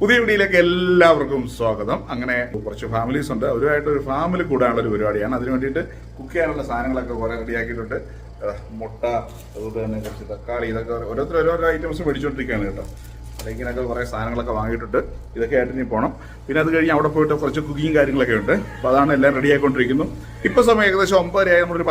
പുതിയ വീഡിയോയിലേക്ക് എല്ലാവർക്കും സ്വാഗതം. അങ്ങനെ കുറച്ച് ഫാമിലീസ് ഉണ്ട്. അവരുമായിട്ട് ഒരു ഫാമിലി കൂടാനുള്ള ഒരു പരിപാടിയാണ്. അതിന് വേണ്ടിയിട്ട് കുക്ക് ചെയ്യാനുള്ള സാധനങ്ങളൊക്കെ കുറെ റെഡിയാക്കിയിട്ടുണ്ട് മുട്ട അതുപോലെ തന്നെ കുറച്ച് തക്കാളി ഇതൊക്കെ ഓരോരുത്തർ ഓരോരോ ഐറ്റംസ് മേടിച്ചുകൊണ്ടിരിക്കുകയാണ് കേട്ടോ. അല്ലെങ്കിലൊക്കെ കുറേ സാധനങ്ങളൊക്കെ വാങ്ങിയിട്ടുണ്ട്. ഇതൊക്കെ ആയിട്ട് ഇനി പോകണം പിന്നെ അത് കഴിഞ്ഞ് അവിടെ പോയിട്ട് കുറച്ച് കുക്കിങ് കാര്യങ്ങളൊക്കെ ഉണ്ട്. അപ്പോൾ അതാണ് എല്ലാം റെഡി ആയിക്കൊണ്ടിരിക്കുന്നു. ഇപ്പോൾ സമയം ഏകദേശം ഒമ്പതരയായി. നമ്മളൊരു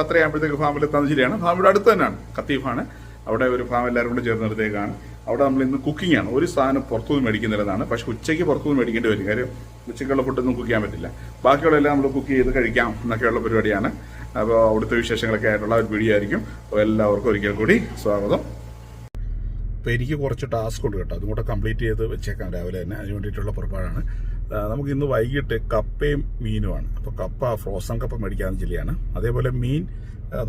ഫാമിലി എത്താൻ ശരിയാണ്. ഫാമിയുടെ അടുത്ത് തന്നെയാണ്. കത്തീഫാണ് അവിടെ ഒരു ഫാം എല്ലാവരും കൂടെ ചേർന്നിടത്തേക്കാണ് അവിടെ നമ്മൾ ഇന്ന് കുക്കിംഗ് ആണ്. ഒരു സാധനം പുറത്തുനിന്ന് മേടിക്കുന്നില്ലെന്നാണ് പക്ഷെ ഉച്ചയ്ക്ക് പുറത്തുനിന്ന് മേടിക്കേണ്ടി വരും. കാര്യം ഉച്ചയ്ക്കുള്ള ഫുഡൊന്നും കുക്ക് ചെയ്യാൻ പറ്റില്ല. ബാക്കിയുള്ള എല്ലാം നമ്മൾ കുക്ക് ചെയ്ത് കഴിക്കാം എന്നൊക്കെയുള്ള പരിപാടിയാണ്. അപ്പോൾ അവിടുത്തെ വിശേഷങ്ങളൊക്കെ ആയിട്ടുള്ള ഒരു വീഡിയോ ആയിരിക്കും. അപ്പോൾ എല്ലാവർക്കും ഒരിക്കൽ കൂടി സ്വാഗതം. അപ്പോൾ എനിക്ക് കുറച്ച് ടാസ്ക് ഉണ്ട് കേട്ടോ. അതും കൂടെ കംപ്ലീറ്റ് ചെയ്ത് വെച്ചേക്കാം രാവിലെ തന്നെ. അതിന് വേണ്ടിയിട്ടുള്ള പുറപ്പാടാണ്. നമുക്ക് ഇന്ന് വൈകിട്ട് കപ്പയും മീനുമാണ് അപ്പോൾ കപ്പ ഫ്രോസൺ കപ്പ മേടിക്കാമെന്ന് ചില്ലിയാണ്. അതേപോലെ മീൻ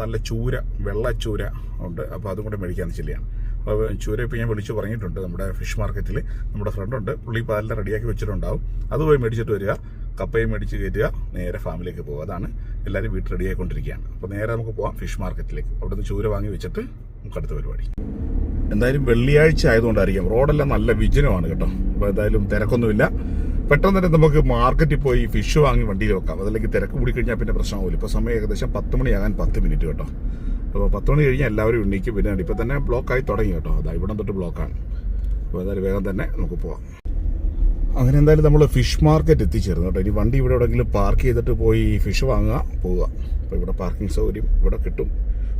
നല്ല ചൂര വെള്ള ചൂര ഉണ്ട്. അപ്പോൾ അതും കൂടെ മേടിക്കാമെന്ന് ചില്ലിയാണ്. ചൂര ഇപ്പോൾ ഞാൻ വിളിച്ചു പറഞ്ഞിട്ടുണ്ട് നമ്മുടെ ഫിഷ് മാർക്കറ്റിൽ നമ്മുടെ ഫ്രണ്ടുണ്ട് പുള്ളി ഇപ്പോൾ റെഡിയാക്കി വെച്ചിട്ടുണ്ടാവും. അത് പോയി മേടിച്ചിട്ട് വരിക. കപ്പയും മേടിച്ച് കയറ്റുക. നേരെ ഫാമിലേക്ക് പോകുക അതാണ് എല്ലാവരും വീട്ടിൽ റെഡി ആയിക്കൊണ്ടിരിക്കുകയാണ്. അപ്പോൾ നേരെ നമുക്ക് പോകാം ഫിഷ് മാർക്കറ്റിലേക്ക് അവിടുന്ന് ചൂര വാങ്ങി വെച്ചിട്ട് നമുക്ക് അടുത്ത പരിപാടി. എന്തായാലും വെള്ളിയാഴ്ച ആയതുകൊണ്ടായിരിക്കും. റോഡെല്ലാം നല്ല വിജനമാണ് കേട്ടോ. അപ്പോൾ എന്തായാലും തിരക്കൊന്നുമില്ല. പെട്ടെന്ന് തന്നെ നമുക്ക് മാർക്കറ്റിൽ പോയി ഫിഷ് വാങ്ങി വണ്ടിയിൽ വെക്കാം. അതല്ലെങ്കിൽ തിരക്ക് കൂടി കഴിഞ്ഞാൽ പിന്നെ പ്രശ്നമാവില്ല ഇപ്പോൾ സമയം ഏകദേശം പത്ത് മണിയാകാൻ പത്ത് മിനിറ്റ് കേട്ടോ. പത്ത് മണി കഴിഞ്ഞാൽ എല്ലാവരും ഉണ്ണിക്കും പിന്നെ ഇപ്പോൾ തന്നെ ബ്ലോക്കായി തുടങ്ങി കേട്ടോ. അതാ ഇവിടം തൊട്ട് ബ്ലോക്കാണ് അപ്പോൾ എന്തായാലും വേഗം തന്നെ നമുക്ക് പോവാം. അങ്ങനെ എന്തായാലും നമ്മൾ ഫിഷ് മാർക്കറ്റ് എത്തിച്ചേർന്നു കേട്ടോ. ഇനി വണ്ടി ഇവിടെ എവിടെയെങ്കിലും പാർക്ക് ചെയ്തിട്ട് പോയി ഫിഷ് വാങ്ങുക പോവുക. അപ്പോൾ ഇവിടെ പാർക്കിംഗ് സൗകര്യം ഇവിടെ കിട്ടും.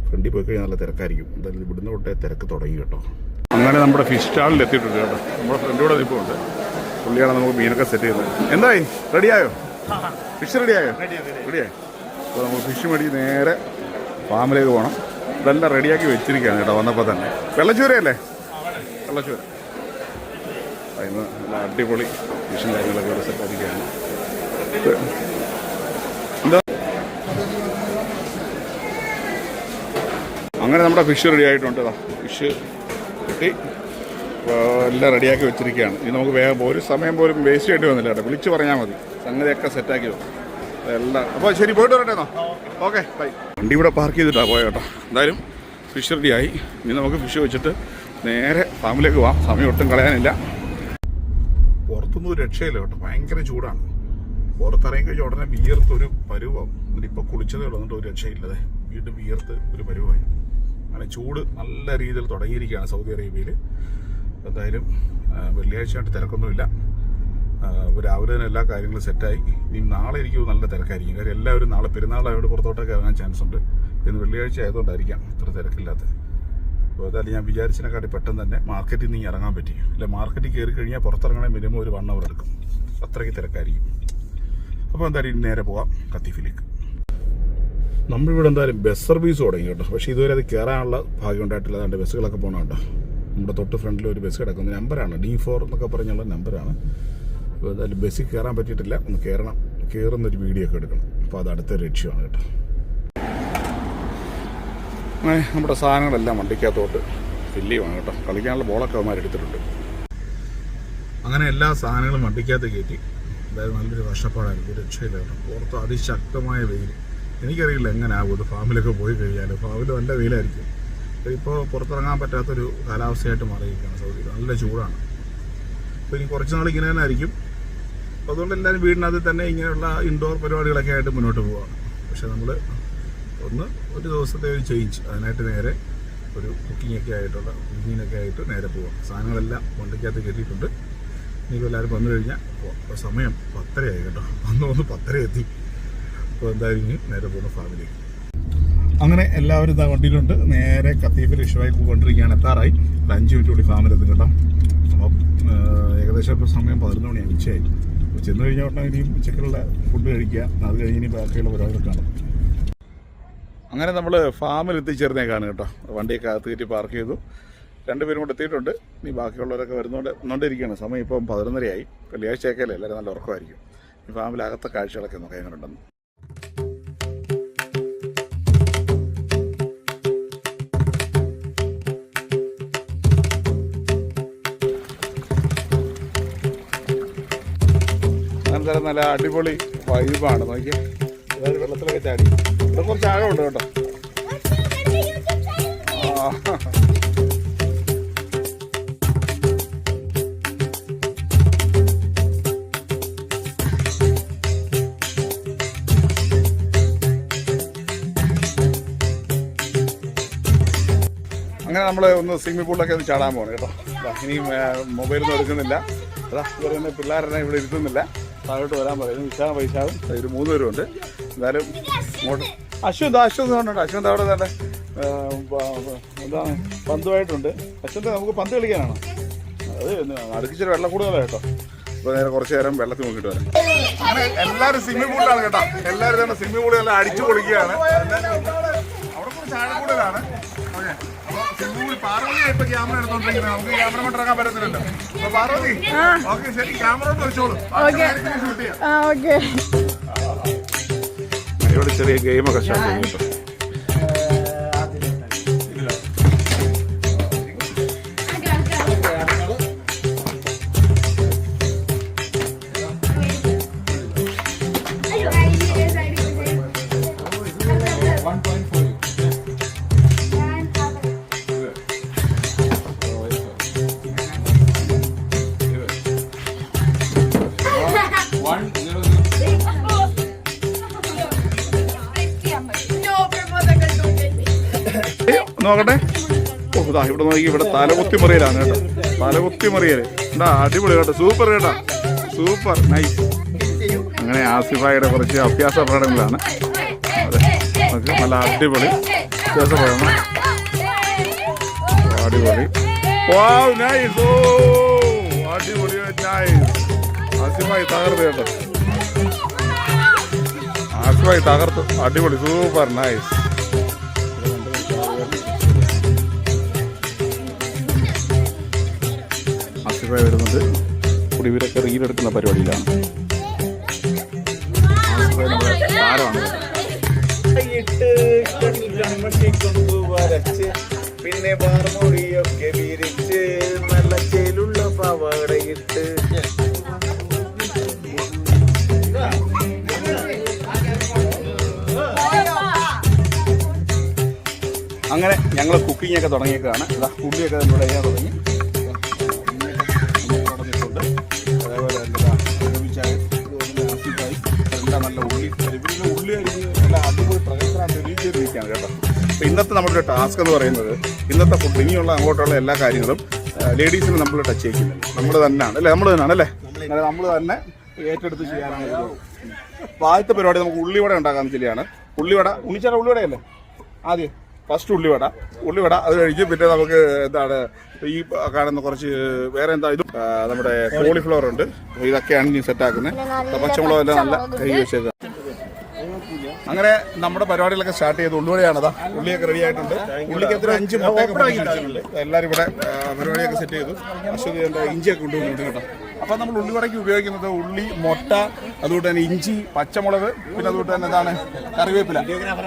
ഫ്രണ്ടിൽ പോയി കഴിഞ്ഞാൽ നല്ല തിരക്കായിരിക്കും. എന്തായാലും ഇവിടുന്ന് തൊട്ടേ തിരക്ക് തുടങ്ങി കേട്ടോ. അങ്ങനെ നമ്മുടെ ഫിഷ് സ്റ്റാളിൽ എത്തിയിട്ടുണ്ട് കേട്ടോ. നമ്മുടെ ഫ്രണ്ടിലൂടെ നിൽപ്പുണ്ട്. പുള്ളിയാണ് നമുക്ക് മീനൊക്കെ സെറ്റ് ചെയ്യുന്നത്. എന്തായി? റെഡിയായോ ഫിഷ് റെഡിയായോ റെഡിയായി അപ്പോൾ നമ്മൾ ഫിഷ് മേടിച്ച് നേരെ ഫാമിലേക്ക് പോകണം. ഇതെല്ലാം റെഡിയാക്കി വെച്ചിരിക്കുകയാണ് കേട്ടോ വന്നപ്പോൾ തന്നെ. വെള്ളച്ചൂരയല്ലേ? വെള്ളച്ചൂര. അതിന് നല്ല അടിപൊളി ഫിഷും കാര്യങ്ങളൊക്കെ ഇവിടെ സെറ്റ് ആയിരിക്കുകയാണ് എന്താ? അങ്ങനെ നമ്മുടെ ഫിഷ് റെഡി ആയിട്ടുണ്ട് ഫിഷ് കിട്ടി. എല്ലാം റെഡിയാക്കി വെച്ചിരിക്കുകയാണ്. ഇനി നമുക്ക് വേഗം ഒരു സമയം പോലും വേസ്റ്റ് ആയിട്ട് വന്നില്ല കേട്ടോ വിളിച്ച് പറഞ്ഞാൽ മതി. സംഗതിയൊക്കെ സെറ്റാക്കി വെക്കും. എല്ലാം. അപ്പോൾ ശരി പോയിട്ട് വരട്ടെ എന്നാ? Okay bye. വണ്ടി ഇവിടെ പാർക്ക് ചെയ്തിട്ടാണ് പോയ കേട്ടോ. എന്തായാലും ഫിഷ് റെഡിയായി ഇനി നമുക്ക് ഫിഷ് വെച്ചിട്ട് നേരെ ഫാമിലേക്ക് പോവാം. സമയം ഒട്ടും കളയാനില്ല. പുറത്തൊന്നും രക്ഷയില്ല കേട്ടോ. ഭയങ്കര ചൂടാണ്. പുറത്തിറങ്ങി കഴിഞ്ഞ ഉടനെ വിയർത്ത് ഒരു പരുവം. ഇപ്പൊ കുളിച്ചതേ ഉള്ളൂ. എന്നിട്ട് ഒരു രക്ഷയില്ലതെ വീണ്ടും വിയർത്ത് ഒരു പരുവമായി. അങ്ങനെ ചൂട് നല്ല രീതിയിൽ തുടങ്ങിയിരിക്കുകയാണ് സൗദി അറേബ്യയിൽ എന്തായാലും വെള്ളിയാഴ്ചയായിട്ട് തിരക്കൊന്നുമില്ല. അപ്പോൾ രാവിലെ തന്നെ എല്ലാ കാര്യങ്ങളും സെറ്റായി ഇനി നാളെ എനിക്ക് നല്ല തിരക്കായിരിക്കും. കാര്യം എല്ലാവരും നാളെ പെരുന്നാളായതുകൊണ്ട് പുറത്തോട്ടൊക്കെ ഇറങ്ങാൻ ചാൻസ് ഉണ്ട്. ഇന്ന് വെള്ളിയാഴ്ച ആയതുകൊണ്ടായിരിക്കാം ഇത്ര തിരക്കില്ലാത്തത് അപ്പോൾ അതായത് ഞാൻ വിചാരിച്ചതിനെക്കാട്ടി പെട്ടെന്ന് തന്നെ മാർക്കറ്റിൽ നിന്ന് ഇറങ്ങാൻ പറ്റി. അല്ല മാർക്കറ്റിൽ കയറി കഴിഞ്ഞാൽ പുറത്തിറങ്ങണേ മിനിമം ഒരു വൺ അവർ എടുക്കും. അത്രയ്ക്ക് തിരക്കായിരിക്കും. അപ്പോൾ എന്തായാലും നേരെ പോവാം കത്തിഫിലേക്ക്. നമ്മളിവിടെ എന്തായാലും ബസ് സർവീസ് തുടങ്ങി കേട്ടോ. പക്ഷേ ഇതുവരെ അത് കയറാനുള്ള ഭാഗ്യം ഉണ്ടായിട്ടില്ല. അതുകൊണ്ട് ബസ്സുകളൊക്കെ പോകണം കേട്ടോ നമ്മുടെ തൊട്ട് ഫ്രണ്ടിൽ ഒരു ബസ് കിടക്കുന്ന നമ്പറാണ് ഡി ഫോർ എന്നൊക്കെ പറഞ്ഞുള്ള നമ്പറാണ് അപ്പോൾ എന്തായാലും ബസ്സിൽ കയറാൻ പറ്റിയിട്ടില്ല. ഒന്ന് കയറണം. കയറുന്നൊരു വീഡിയോ ഒക്കെ എടുക്കണം. അപ്പോൾ അത് അടുത്ത ലക്ഷ്യമാണ് കേട്ടോ. അങ്ങനെ നമ്മുടെ സാധനങ്ങളെല്ലാം വണ്ടിക്കകത്തോട്ട് ഫില്ല് ചെയ്യുവാണ് കേട്ടോ. കളിക്കാനുള്ള ബോളൊക്കെ അവന്മാർ എടുത്തിട്ടുണ്ട്. അങ്ങനെ എല്ലാ സാധനങ്ങളും വണ്ടിക്കകത്ത് കയറ്റി. അതായത് നല്ലൊരു കഷ്ടപ്പാടായിരുന്നു ഒരു രക്ഷയില്ല കേട്ടോ. പുറത്ത് അതിശക്തമായ വെയിൽ. എനിക്കറിയില്ല എങ്ങനെയാകും ഇത്. ഫാമിലൊക്കെ പോയി കഴിഞ്ഞാൽ ഫാമിൽ നല്ല വെയിലായിരിക്കും. ഇപ്പോൾ പുറത്തിറങ്ങാൻ പറ്റാത്തൊരു കാലാവസ്ഥയായിട്ട് മാറിയിരിക്കുകയാണ് സൗദി. നല്ല ചൂടാണ്. അപ്പോൾ ഇനി കുറച്ച് നാൾ ഇങ്ങനെ തന്നെ ആയിരിക്കും. അപ്പോൾ അതുകൊണ്ട് എല്ലാവരും വീടിനകത്ത് തന്നെ ഇങ്ങനെയുള്ള ഇൻഡോർ പരിപാടികളൊക്കെ ആയിട്ട് മുന്നോട്ട് പോവാണ്. പക്ഷെ നമ്മൾ ഒന്ന് ഒരു ദിവസത്തെ ഒരു ചേഞ്ച് അതിനായിട്ട് നേരെ ഒരു കുക്കിംഗ് ഒക്കെ ആയിട്ടുള്ള കുക്കിങ്ങിനൊക്കെ ആയിട്ട് നേരെ പോവാം. സാധനങ്ങളെല്ലാം വണ്ടിക്കകത്ത് കയറ്റിയിട്ടുണ്ട്. ഇനിയിപ്പോൾ എല്ലാവരും വന്നു കഴിഞ്ഞാൽ പോവാം. അപ്പോൾ സമയം പത്തരയായി കേട്ടോ. വന്ന് വന്ന് പത്തര എത്തി. അപ്പോൾ എന്തായാലും നേരെ പോകുന്ന ഫാമിലി അങ്ങനെ എല്ലാവരും ഇതാ വണ്ടിയിലുണ്ട് നേരെ കത്തീപ്പിൽ ഇഷ്ടമായി കൊണ്ടിരിക്കുകയാണ് എത്താറായി. ഒരു അഞ്ച് മിനിറ്റ് കൂടി ഫാമിലെത്തും കേട്ടോ. അപ്പം ഏകദേശം ഇപ്പോൾ സമയം പതിനൊന്ന് മണിയാണ് ഉച്ചയായി. ചെന്ന് കഴിഞ്ഞ ഉടനെ ഇനിയും ഉച്ചക്കുള്ള ഫുഡ് കഴിക്കുക. അത് കഴിഞ്ഞ് ഇനി ബാക്കിയുള്ള പരിപാടികൾ കാണും. അങ്ങനെ നമ്മൾ ഫാമിൽ എത്തിച്ചേർന്നേക്കാണ് കേട്ടോ. വണ്ടിയൊക്കെ അകത്ത് കയറ്റി പാർക്ക് ചെയ്തു. രണ്ടുപേരും കൂടെ എത്തിയിട്ടുണ്ട്. ഇനി ബാക്കിയുള്ളവരൊക്കെ വരുന്നോണ്ട് വന്നുകൊണ്ടിരിക്കുകയാണ് സമയം ഇപ്പം പതിനൊന്നരയായി. വെള്ളിയാഴ്ചയൊക്കെ അല്ലേ? എല്ലാവരും നല്ല ഉറക്കമായിരിക്കും. ഈ ഫാമിൽ അകത്തെ കാഴ്ചകളൊക്കെ നോക്കാം എങ്ങനെയുണ്ടെന്ന് അന്നേരം നല്ല അടിപൊളി വൈബാണ് നോക്കി അതായത് വെള്ളത്തിലൊക്കെ ചാടി. ഇവിടെ കുറച്ച് ആഴമുണ്ട് കേട്ടോ. അങ്ങനെ നമ്മൾ ഒന്ന് സ്വിമ്മിംഗ് പൂളിലൊക്കെ ഒന്ന് ചാടാൻ പോകണം കേട്ടോ. ഇനിയും മൊബൈലൊന്നും എടുക്കുന്നില്ല. അതാ പറയുന്ന പിള്ളേരെ ഇവിടെ ഇരുത്തുന്നില്ല. താഴോട്ട് വരാൻ പറയുന്നു. വിശാഖ വൈശാഖും ഒരു മൂന്ന് പേരും ഉണ്ട് എന്തായാലും ഇങ്ങോട്ട് അശ്വന്ത് അശ്വന്ത് കൊണ്ടുണ്ട് അശ്വന്ത് അവിടെ തന്നെ എന്താണ്? പന്തുമായിട്ടുണ്ട്. അശ്വന്ത് നമുക്ക് പന്ത് കളിക്കാനാണോ? അത് അടുക്കിച്ചിട്ട് വെള്ളം കൂടുതലാണ് കേട്ടോ. അപ്പോൾ നേരെ കുറച്ച് നേരം വെള്ളത്തിൽ നോക്കിയിട്ട് വരാം. അങ്ങനെ എല്ലാവരും സ്വിമ്മിംഗ് പൂളിലാണ് കേട്ടോ. എല്ലാവരും തന്നെ സ്വിമ്മിംഗ് പൂളിൽ എല്ലാം അടിച്ചു പൊളിക്കുകയാണ്. കുറച്ച് ആഴം കൂടുതലാണ് ഓക്കെ അപ്പോൾ സ്വിമ്മിംഗ് പാർവതി ഇപ്പൊ ക്യാമറ എടുത്തോണ്ടിരിക്കുന്നത് നമുക്ക് ക്യാമറ കൊണ്ട് ഇറങ്ങാൻ പറ്റത്തില്ലല്ലോ അപ്പൊ പാർവതി ഓക്കെ ശരി ക്യാമറ കൊണ്ട് വെച്ചോളൂ ഷൂട്ട് ചെയ്യാം ചെറിയ ഗെയിമൊക്കെ സ്റ്റാർട്ട് ചെയ്യും ഇതാ ഇവിടെ നോക്കി ഇവിടെ തലകുത്തി മറിയലാണ് കേട്ടോ. തലകുത്തി മറിയൽ എന്താ അടിപൊളി കേട്ടോ സൂപ്പർ കേട്ടോ. സൂപ്പർ നൈസ് അങ്ങനെ ആസിഫായുടെ കുറച്ച് അഭ്യാസ പ്രകടനങ്ങളാണ്. നമുക്ക് നല്ല അടിപൊളി അഭ്യാസ പ്രകടനം. അടിപൊളി. നൈസ് അടിപൊളി നൈസ് ആസിഫായി തകർത്ത് കേട്ടോ. ആസിഫായി തകർത്തു. അടിപൊളി സൂപ്പർ നൈസ് ആസിഫായി വരുന്നത്. കുടിവരൊക്കെ റീലെടുക്കുന്ന പരിപാടിയിലാണ്. താരമാണ് പിന്നെ പാർമൊഴിയൊക്കെ വിരിച്ച് നല്ല ചേലുള്ള പാവാടയിട്ട് അങ്ങനെ ഞങ്ങൾ കുക്കിംഗ് ഒക്കെ തുടങ്ങിയേക്കാണ്. ഫുഡിയൊക്കെ നമ്മുടെ ചെയ്യാൻ തുടങ്ങി. കേട്ടോ. അപ്പോൾ ഇന്നത്തെ നമ്മുടെ ടാസ്ക് എന്ന് പറയുന്നത് ഇന്നത്തെ ഫുഡ് ഇനിയുള്ള അങ്ങോട്ടുള്ള എല്ലാ കാര്യങ്ങളും ലേഡീസിന് നമ്മൾ ടച്ച് ചെയ്യുന്നുണ്ട് നമ്മൾ തന്നെയാണ്. അല്ലേ? നമ്മൾ തന്നെയാണ് അല്ലേ? നമ്മൾ തന്നെ ഏറ്റെടുത്ത് ചെയ്യാനാണ്. അപ്പോൾ ആദ്യത്തെ പരിപാടി നമുക്ക് ഉള്ളിവട ഉണ്ടാക്കാമെന്ന് ചെയ്യാണ് ഉള്ളിവട ഉണ്ണിച്ചാല ഉള്ളിവടയല്ലേ? ആദ്യം ഫസ്റ്റ് ഉള്ളിവട. ഉള്ളിവട അത് കഴിഞ്ഞ് പിന്നെ നമുക്ക് എന്താണ് ഈ കാണുന്ന കുറച്ച് വേറെ എന്താ ഇതും? നമ്മുടെ കോളിഫ്ലവർ ഉണ്ട്. ഇതൊക്കെയാണ് ഇനി സെറ്റാക്കുന്നത് പച്ചമുളക് എല്ലാം നല്ല കൈ വെച്ചേക്കുക അങ്ങനെ നമ്മുടെ പരിപാടികളൊക്കെ സ്റ്റാർട്ട് ചെയ്ത് ഉള്ളിവടയാണ് അതാ ഉള്ളിയൊക്കെ റെഡി ആയിട്ടുണ്ട്. ഉള്ളിക്ക് എത്ര അഞ്ച് മുട്ടയൊക്കെ പൊട്ടിച്ചിട്ടുണ്ട്. എല്ലാവരും ഇവിടെ പരിപാടിയൊക്കെ സെറ്റ് ചെയ്തു. അശ്വതി എന്താ ഇഞ്ചിയൊക്കെ കൊണ്ടുവന്നിട്ടുണ്ട് കേട്ടോ. അപ്പൊ നമ്മൾ ഉള്ളിവടയ്ക്ക് ഉപയോഗിക്കുന്നത് ഉള്ളി മുട്ട അതുകൊണ്ട് തന്നെ ഇഞ്ചി പച്ചമുളക് പിന്നെ അതുകൊണ്ട് തന്നെ എന്താണ് കറിവേപ്പില.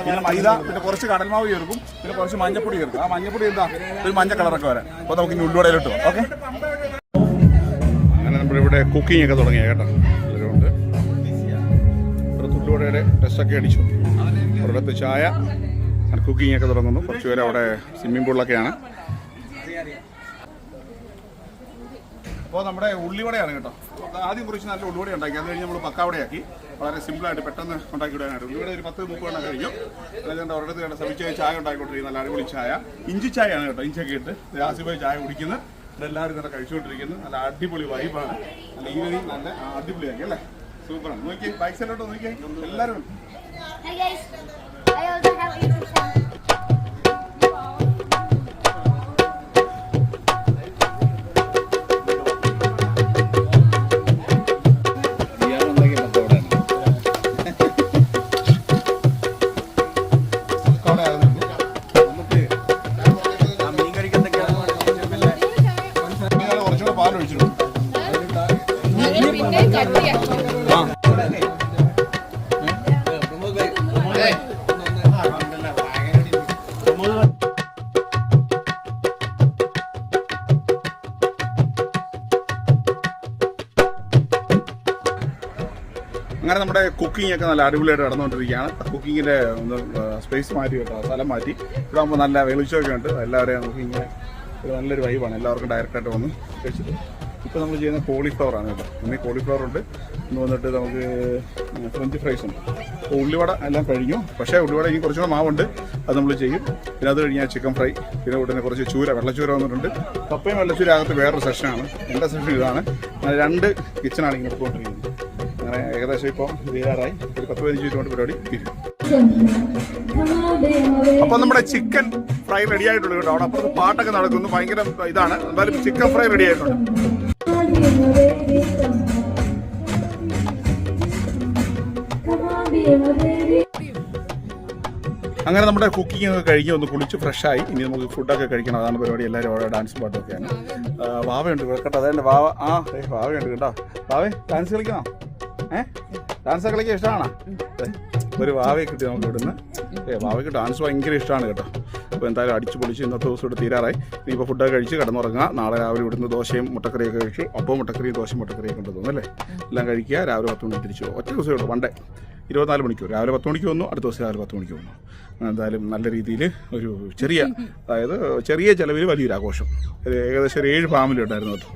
പിന്നെ മൈദ പിന്നെ കുറച്ച് കടൽമാവ് ചേർക്കും. പിന്നെ കുറച്ച് മഞ്ഞപ്പൊടി ചേർക്കും. ആ മഞ്ഞപ്പൊടി എന്താ? ഒരു മഞ്ഞ കളറൊക്കെ വരാം. അപ്പോൾ നമുക്ക് ഇനി ഉള്ളിവടയിലിട്ട് ഓക്കെ? അങ്ങനെ നമ്മളിവിടെ കുക്കിംഗ് ഒക്കെ തുടങ്ങിയ കേട്ടോ. ഉണ്ട്. ഇവിടെ തുള്ളിവടയുടെ ടെസ്റ്റൊക്കെ അടിച്ചു. ഒരിടത്ത് ചായ കുക്കിംഗ് ഒക്കെ തുടങ്ങുന്നു. കുറച്ച് പേര് അവിടെ സ്വിമ്മിംഗ് പൂളിലൊക്കെയാണ് അപ്പോൾ നമ്മുടെ ഉള്ളിവടയാണ് കേട്ടോ. ആദ്യം കുറച്ച് നല്ല ഉള്ളിവട ഉണ്ടാക്കി. അത് കഴിഞ്ഞ് നമ്മൾ പക്കാവടയാക്കി വളരെ സിമ്പിളായിട്ട് പെട്ടെന്ന് ഉണ്ടാക്കി വിടാനായിട്ട് ഉള്ളിവട ഒരു പത്ത് മുപ്പത് എണ്ണം കഴിഞ്ഞു. അതുകൊണ്ട് ഒരിടത്ത് കണ്ട ശ്രമിച്ച ചായ ഉണ്ടാക്കിക്കൊണ്ടിരിക്കുന്ന നല്ല അടിപൊളി ചായ. ഇഞ്ചി ചായയാണ് കേട്ടോ ഇഞ്ചൊക്കെ ഇട്ട്. ആസിഫായി ചായ കുടിക്കുന്നത് ഇതെല്ലാവരും നല്ല കഴിച്ചുകൊണ്ടിരിക്കുന്നു. നല്ല അടിപൊളി വൈബാണ് നല്ല ഈവനിങ് നല്ല അടിപൊളിയാക്കി അല്ലേ? സൂപ്പറാണ്. നോക്കി ബൈക്ക് സൈഡിലോട്ട് നോക്കിയേ. എല്ലാവരും. Hi guys, അങ്ങനെ നമ്മുടെ കുക്കിംഗ് ഒക്കെ നല്ല അടിപൊളിയായിട്ട് നടന്നുകൊണ്ടിരിക്കുകയാണ്. കുക്കിങ്ങിന്റെ ഒന്ന് സ്പേസ് മാറ്റി കേട്ടോ സ്ഥലം മാറ്റി. ഇവിടെ ആകുമ്പോൾ നല്ല വെളിച്ചമൊക്കെ ഉണ്ട്. എല്ലാവരെയും കുക്കിങ് ഒരു നല്ലൊരു വൈബാണ് എല്ലാവർക്കും ഡയറക്റ്റായിട്ട് വന്ന് കഴിച്ചിട്ട്. ഇപ്പോൾ നമ്മൾ ചെയ്യുന്ന കോളിഫ്ലവർ ആണ് കേട്ടോ. ഇന്ന് കോളിഫ്ലവർ ഉണ്ട്. ഇന്ന് വന്നിട്ട് നമുക്ക് ഫ്രഞ്ച് ഫ്രൈസ് ഉണ്ട്. അപ്പോൾ ഉള്ളിവട എല്ലാം കഴിഞ്ഞു. പക്ഷേ ഉള്ളിവട ഇനി കുറച്ചുകൂടെ മാവുണ്ട്. അത് നമ്മൾ ചെയ്യും. പിന്നെ അത് കഴിഞ്ഞാൽ ചിക്കൻ ഫ്രൈ പിന്നെ ഉടനെ കുറച്ച് ചൂര വെള്ളച്ചൂര വന്നിട്ടുണ്ട്. കപ്പയും വെള്ളച്ചൂര അകത്ത് വേറൊരു സെഷനാണ് എന്റെ സെഷൻ ഇതാണ്. രണ്ട് കിച്ചണാണ് ഇങ്ങനെ പോയിക്കൊണ്ടിരിക്കുന്നത് അങ്ങനെ ഏകദേശം ഇപ്പോൾ തീരാറായി. ഒരു പത്ത് പതിനഞ്ച് മിനിറ്റ് പരിപാടി അപ്പൊ നമ്മുടെ ചിക്കൻ ഫ്രൈ റെഡി ആയിട്ടുള്ളൂ കേട്ടോ. അവിടെ അപ്പുറത്ത് പാട്ടൊക്കെ നടക്കുന്നു. ഭയങ്കര ഇതാണ്. എന്തായാലും ചിക്കൻ ഫ്രൈ റെഡി ആയിട്ടുണ്ട്. അങ്ങനെ നമ്മുടെ കുക്കിംഗ് ഒക്കെ കഴിഞ്ഞ് ഒന്ന് കുളിച്ച് ഫ്രഷായി ഇനി നമുക്ക് ഫുഡൊക്കെ കഴിക്കണം. അതാണ് പരിപാടി. എല്ലാവരും ഓരോ ഡാൻസ് പാട്ടൊക്കെയാണ് വാവയുണ്ട്. കേട്ടോ. അതെ വാവ? ആ വാവയുണ്ട് കേട്ടോ. വാവേ ഡാൻസ് കളിക്കണോ ഏ? ഡാൻസ് കളിക്കാൻ ഇഷ്ടമാണോ? ഒരു വാവയെ കിട്ടി നമുക്ക് ഇവിടുന്ന്. ഏ വാവയ്ക്ക് ഡാൻസ് ഭയങ്കര ഇഷ്ടമാണ് കേട്ടോ. അപ്പോൾ എന്തായാലും അടിച്ച് പൊളിച്ച് ഇന്നത്തെ ദിവസം ഇവിടെ തീരാറായി. നീ ഇപ്പോൾ ഫുഡൊക്കെ കഴിച്ച് കിടന്നുറങ്ങുക. നാളെ രാവിലെ ഇവിടുന്ന് ദോശയും മുട്ടക്കറിയൊക്കെ കഴിച്ചു അപ്പം മുട്ടക്കറിയും ദോശയും മുട്ടക്കറിയും കൊണ്ട് തോന്നുന്നു അല്ലേ? എല്ലാം കഴിക്കുക. രാവിലെ പത്ത് മണിക്ക് തിരിച്ചു ഒറ്റ ദിവസമേ ഉള്ളൂ. വണ്ടേ ഇരുപത്തിനാല് മണിക്കൂർ. രാവിലെ പത്ത് മണിക്ക് വന്നു. അടുത്ത ദിവസം രാവിലെ പത്ത് മണിക്ക് വന്നു. എന്തായാലും നല്ല രീതിയിൽ ഒരു ചെറിയ അതായത് ചെറിയ ചിലവിൽ വലിയൊരു ആഘോഷം. ഏകദേശം ഒരു ഏഴ് ഫാമിലി ഉണ്ടായിരുന്നു കേട്ടോ.